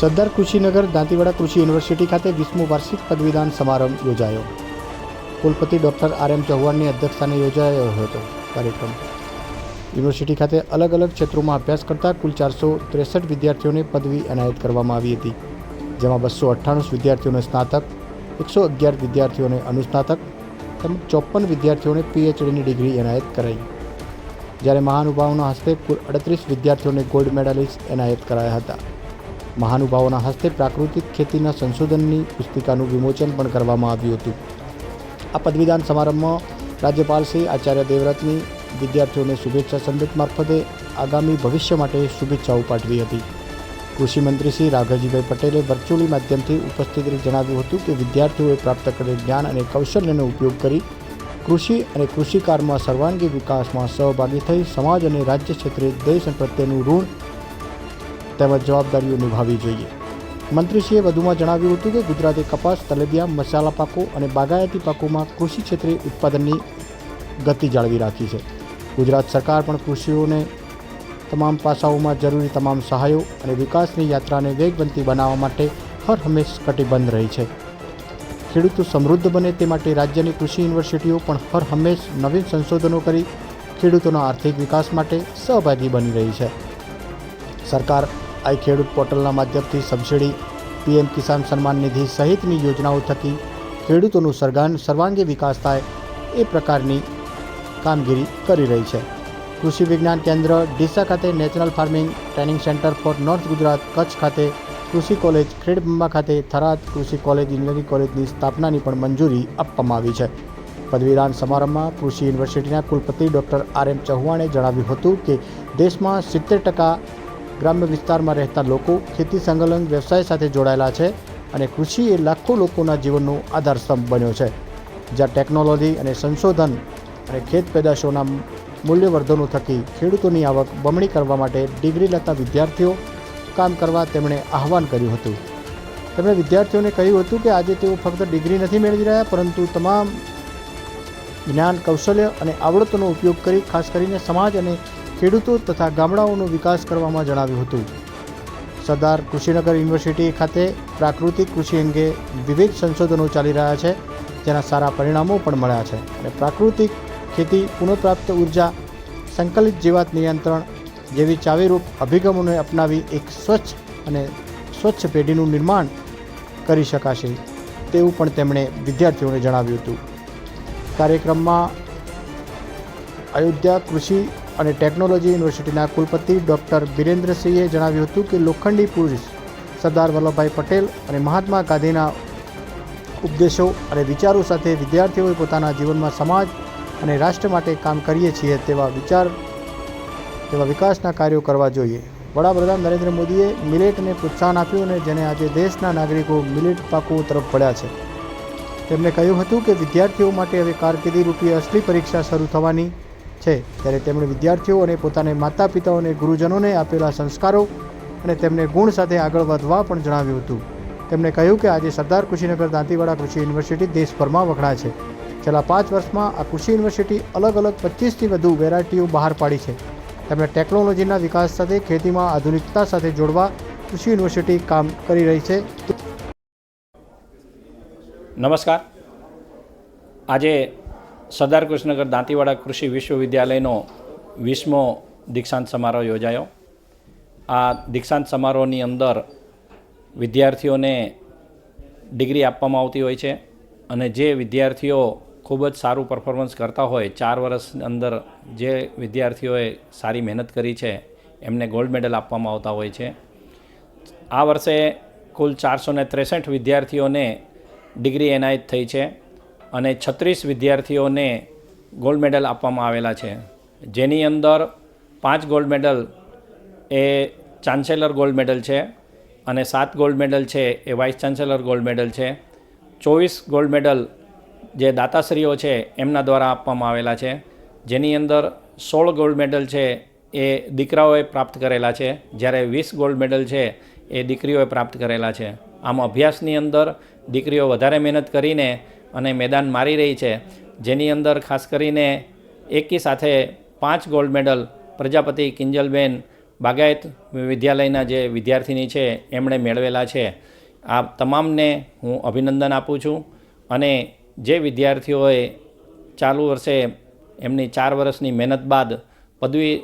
સરદાર કૃષિનગર દાંતીવાડા કૃષિ યુનિવર્સિટી ખાતે વીસમો વાર્ષિક પદવીદાન સમારંભ યોજાયો. કુલપતિ ડૉક્ટર આર એમ ચૌહાણની અધ્યક્ષસ્થાને યોજાયો હતો કાર્યક્રમ. યુનિવર્સિટી ખાતે અલગ અલગ ક્ષેત્રોમાં અભ્યાસ કરતા કુલ ચારસો ત્રેસઠ વિદ્યાર્થીઓને પદવી એનાયત કરવામાં આવી હતી, જેમાં બસો અઠ્ઠાણું વિદ્યાર્થીઓને સ્નાતક, એકસો અગિયાર વિદ્યાર્થીઓને અનુસ્નાતક તેમજ ચોપન વિદ્યાર્થીઓને પીએચડીની ડિગ્રી એનાયત કરાઈ. જ્યારે મહાનુભાવોના હસ્તે કુલ અડત્રીસ વિદ્યાર્થીઓને ગોલ્ડ મેડાલિસ્ટ એનાયત કરાયા હતા. મહાનુભાવોના હસ્તે પ્રાકૃતિક ખેતીના સંશોધનની પુસ્તિકાનું વિમોચન પણ કરવામાં આવ્યું હતું. આ પદવીદાન સમારંભમાં રાજ્યપાલ શ્રી આચાર્ય દેવવ્રતની વિદ્યાર્થીઓને શુભેચ્છા સંદેશ મારફતે આગામી ભવિષ્ય માટે શુભેચ્છાઓ પાઠવી હતી. કૃષિમંત્રી શ્રી રાઘવજીભાઈ પટેલે વર્ચ્યુઅલી માધ્યમથી ઉપસ્થિત રહી જણાવ્યું હતું કે વિદ્યાર્થીઓએ પ્રાપ્ત કરેલ જ્ઞાન અને કૌશલ્યનો ઉપયોગ કરી કૃષિ અને કૃષિકારમાં સર્વાંગી વિકાસમાં સહભાગી થઈ સમાજ અને રાજ્ય ક્ષેત્રે દેશ પ્રત્યેનું ઋણ તેમજ જવાબદારીઓ નિભાવવી જોઈએ. મંત્રીશ્રીએ વધુમાં જણાવ્યું હતું કે ગુજરાતે કપાસ, તલેબિયા, મસાલા પાકો અને બાગાયતી પાકોમાં કૃષિ ક્ષેત્રે ઉત્પાદનની ગતિ જાળવી રાખી છે. ગુજરાત સરકાર પણ કૃષિઓને તમામ પાસાઓમાં જરૂરી તમામ સહાયો અને વિકાસની યાત્રાને વેગવંતી બનાવવા માટે હર હંમેશ કટિબદ્ધ રહી છે. ખેડૂતો સમૃદ્ધ બને તે માટે રાજ્યની કૃષિ યુનિવર્સિટીઓ પણ હર હંમેશ નવીન સંશોધનો કરી ખેડૂતોના આર્થિક વિકાસ માટે સહભાગી બની રહી છે. સરકાર આઈ ખેડૂત પોર્ટલના માધ્યમથી સબસિડી, પીએમ કિસાન સન્માન નિધિ સહિતની યોજનાઓ થકી ખેડૂતોનું સર્ગાન સર્વાંગી વિકાસ થાય એ પ્રકારની કામગીરી કરી રહી છે. કૃષિ વિજ્ઞાન કેન્દ્ર, ડીસા ખાતે national farming training centre for north Gujarat, Kutch ખાતે કૃષિ કોલેજ, ખેડબંબા ખાતે થરાદ કૃષિ કોલેજ એન્જિનિયરિંગ કોલેજની સ્થાપનાની પણ મંજૂરી આપવામાં આવી છે. પદવીદાન સમારંભમાં કૃષિ યુનિવર્સિટીના કુલપતિ ડૉક્ટર આર એમ ચૌહાણે જણાવ્યું હતું કે દેશમાં સિત્તેર ટકા ગ્રામ્ય વિસ્તારમાં રહેતા લોકો ખેતી સંકલન વ્યવસાય સાથે જોડાયેલા છે અને કૃષિ એ લાખો લોકોના જીવનનો આધારસ્તંભ બન્યો છે. જ્યાં ટેકનોલોજી અને સંશોધન અને ખેત પેદાશોના મૂલ્યવર્ધનો થકી ખેડૂતોની આવક બમણી કરવા માટે ડિગ્રી લેતા વિદ્યાર્થીઓ કામ કરવા તેમણે આહવાન કર્યું હતું. તેમણે વિદ્યાર્થીઓને કહ્યું હતું કે આજે તેઓ ફક્ત ડિગ્રી નથી મેળવી રહ્યા, પરંતુ તમામ જ્ઞાન, કૌશલ્ય અને આવડતોનો ઉપયોગ કરી ખાસ કરીને સમાજ અને ખેડૂતો તથા ગામડાઓનો વિકાસ કરવામાં જણાવ્યું હતું. સરદાર કૃષિનગર યુનિવર્સિટી ખાતે પ્રાકૃતિક કૃષિ અંગે વિવિધ સંશોધનો ચાલી રહ્યા છે, જેના સારા પરિણામો પણ મળ્યા છે. અને પ્રાકૃતિક ખેતી, પુનઃપ્રાપ્ત ઊર્જા, સંકલિત જીવાત નિયંત્રણ જેવી ચાવીરૂપ અભિગમોને અપનાવી એક સ્વચ્છ અને સ્વચ્છ પેઢીનું નિર્માણ કરી શકાશે, તેવું પણ તેમણે વિદ્યાર્થીઓને જણાવ્યું હતું. કાર્યક્રમમાં અયોધ્યા કૃષિ અને ટેકનોલોજી યુનિવર્સિટીના કુલપતિ ડૉક્ટર બિરેન્દ્રસિંહે જણાવ્યું હતું કે લોખંડી પુરુષ સરદાર વલ્લભભાઈ પટેલ અને મહાત્મા ગાંધીના ઉપદેશો અને વિચારો સાથે વિદ્યાર્થીઓએ પોતાના જીવનમાં સમાજ અને રાષ્ટ્ર માટે કામ કરીએ છીએ તેવા વિચાર, તેવા વિકાસના કાર્યો કરવા જોઈએ. વડાપ્રધાન નરેન્દ્ર મોદીએ મિલેટને પ્રોત્સાહન આપ્યું અને જેને આજે દેશના નાગરિકો મિલેટ પાકો તરફ પડ્યા છે. તેમણે કહ્યું હતું કે વિદ્યાર્થીઓ માટે હવે કારકિર્દી રૂપી અસલી પરીક્ષા શરૂ થવાની છે. ત્યારે તેમણે વિદ્યાર્થીઓ અને પોતાને માતા પિતાઓ અને ગુરુજનોને આપેલા સંસ્કારો અને તેમને ગુણ સાથે આગળ વધવા પણ જણાવ્યું હતું. તેમણે કહ્યું કે આજે સરદાર કૃષિનગર દાંતીવાડા કૃષિ યુનિવર્સિટી દેશભરમાં વખણાય છે. છેલ્લા પાંચ વર્ષમાં આ કૃષિ યુનિવર્સિટી અલગ અલગ પચીસથી વધુ વેરાયટીઓ બહાર પાડી છે. તેમણે ટેકનોલોજીના વિકાસ સાથે ખેતીમાં આધુનિકતા સાથે જોડવા કૃષિ યુનિવર્સિટી કામ કરી રહી છે. નમસ્કાર. આજે સરદાર કૃષ્ણનગર દાંતીવાડા કૃષિ વિશ્વવિદ્યાલયનો વીસમો દીક્ષાંત સમારોહ યોજાયો. આ દીક્ષાંત સમારોહની અંદર વિદ્યાર્થીઓને ડિગ્રી આપવામાં આવતી હોય છે અને જે વિદ્યાર્થીઓ ખૂબ જ સારું પરફોર્મન્સ કરતા હોય, ચાર વર્ષ અંદર જે વિદ્યાર્થીઓએ સારી મહેનત કરી છે, એમને ગોલ્ડ મેડલ આપવામાં આવતા હોય છે. આ વર્ષે કુલ ચારસો ત્રેસઠ વિદ્યાર્થીઓને ડિગ્રી એનાયત થઈ છે. અને છત્રીસ વિદ્યાર્થીઓને ગોલ્ડ મેડલ આપવામાં આવેલા છે. જેની અંદર પાંચ ગોલ્ડ મેડલ એ ચાન્સેલર ગોલ્ડ મેડલ છે અને સાત ગોલ્ડ મેડલ છે એ વાઇસ ચાન્સેલર ગોલ્ડ મેડલ છે. ચોવીસ ગોલ્ડ મેડલ જે દાતાશ્રીઓ છે એમના દ્વારા આપવામાં આવેલા છે. જેની અંદર સોળ ગોલ્ડ મેડલ છે એ દીકરાઓએ પ્રાપ્ત કરેલા છે. જ્યારે વીસ ગોલ્ડ મેડલ છે એ દીકરીઓએ પ્રાપ્ત કરેલા છે. આમ અભ્યાસની અંદર દીકરીઓ વધારે મહેનત કરીને અને મેદાન મારી રહી છે. જેની અંદર ખાસ કરીને એકી સાથે પાંચ ગોલ્ડ મેડલ પ્રજાપતિ કિંજલબેન બાગાયત વિદ્યાલયના જે વિદ્યાર્થીની છે, એમણે મેળવેલા છે. આ તમામને હું અભિનંદન આપું છું અને જે વિદ્યાર્થીઓએ ચાલુ વર્ષે એમની ચાર વર્ષની મહેનત બાદ પદવી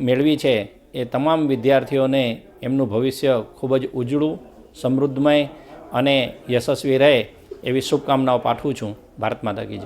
મેળવી છે, એ તમામ વિદ્યાર્થીઓને એમનું ભવિષ્ય ખૂબ જ ઉજળું, સમૃદ્ધમય અને યશસ્વી રહે. એવી શુભકામનાઓ પાઠવું છું. ભારત માતા કી